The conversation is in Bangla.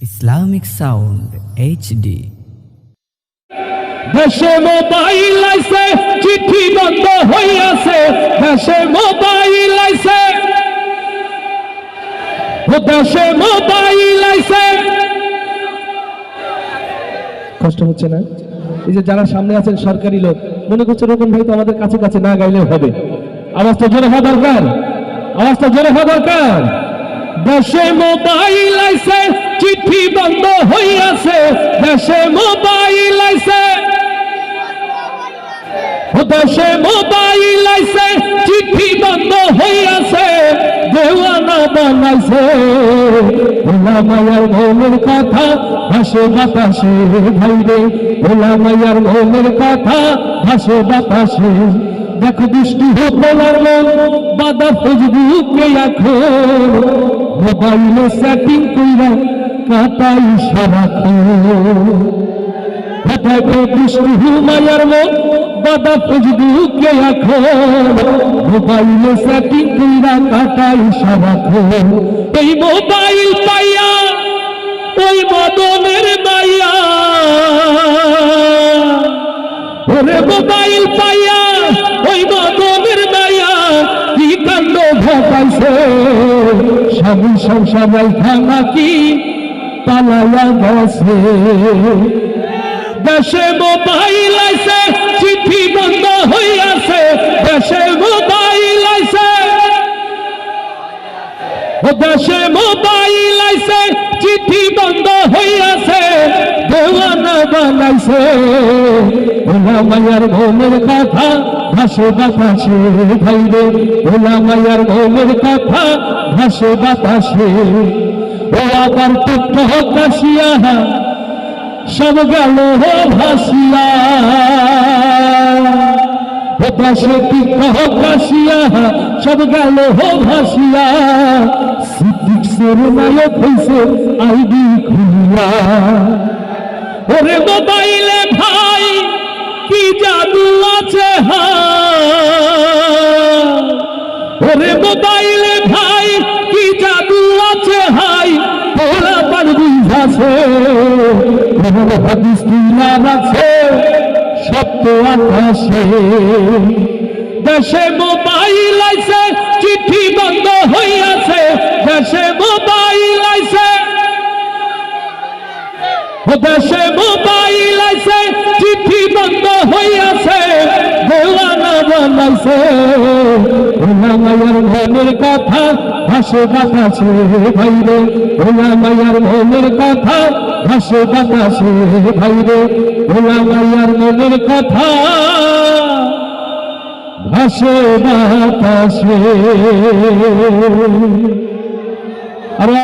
Islamic sound HD. দেশে মোবাইল আইছে, চিঠি বন্ধ হইয়াছে। দেশে মোবাইল ও দেশে মোবাইল আইছে। কষ্ট হচ্ছে না? এই যে যারা সামনে আছেন সরকারি লোক, মনে করছে রকম ভাই তো আমাদের কাছে কাছে না গাইলেও হবে। আওয়াজটা জোরে হওয়া দরকার। আওয়াজটা জোরে হওয়া দরকার। দেশে মোবাইল আইছে চিঠি বন্ধ হইয়াছে, দেশে মোবাইল আইছে। ও দেশে মোবাইল আইছে, চিঠি বন্ধ হইয়াছে, দেওয়ানা বানাইছে। ওলা মায়ার মনের কথা ভাসে বাতাসে ভাইরে ওলা মায়ার মনের কথা ভাসে বাতাসে। দেখো বৃষ্টি হোপলার মন, বাদা ফেসবুকে এখন মোবাইলে সেটিং কইরা কাটাই সারাক্ষণ কোথায় বৃষ্টি হুমায়ার মন বাদা ফেসবুকে এখন মোবাইলে সেটিং কইরা কাটাই সারাক্ষণ এই মোবাইল পাইয়া, ওই মদনের মাইয়া। ওরে মোবাইল পাইয়া, ওই মদনের মাইয়া, কি কাণ্ড ঘটাইছে? স্বামী সংসার খানা কি? পালাইয়া গেছে। দেশে মোবাইল আইছে, চিঠি বন্ধ হইয়াছে। দেশে মোবাইল আইছে। ও দেশে মোবাইল আইছে, চিঠি বন্ধ হইয়াছে। দেওয়ানা বানাইছে। ওলা মায়ার মনের কথা ভাসে বাতাসে ভাইরে ওলা মায়ার মনের কথা ভাসে বাতাসে। আবার টুক কাশিয়া, সব গেল ভাসিয়া। কি কহ কাশিয়া, সব গেল হো ভাসিয়া। সিদ্দিক সের নায়ক হইছে আইডি খুলিয়া। ওরে মোবাইলে ভাই, কি জাদু আছে হায়? ওরে মোবাইলে ভাই কি জাদু আছে, হাই? তোরা পারবি আছে। হাদিস তুলা রাখছে সত্য আকাশে। দেশে মোবাইল আইছে চিঠি বন্ধ হইয়াছে। দেশে মোবাইল আইছে দেশে মোবাইল বানাইছে ওলা মায়ার মনের কথা ভাসে বাতাসে ভাইরে ওলা মায়ার মনের কথা ভাসে বাতাসে ভাইরে ওলা মায়ার মনের কথা ভাসে বাতাসে।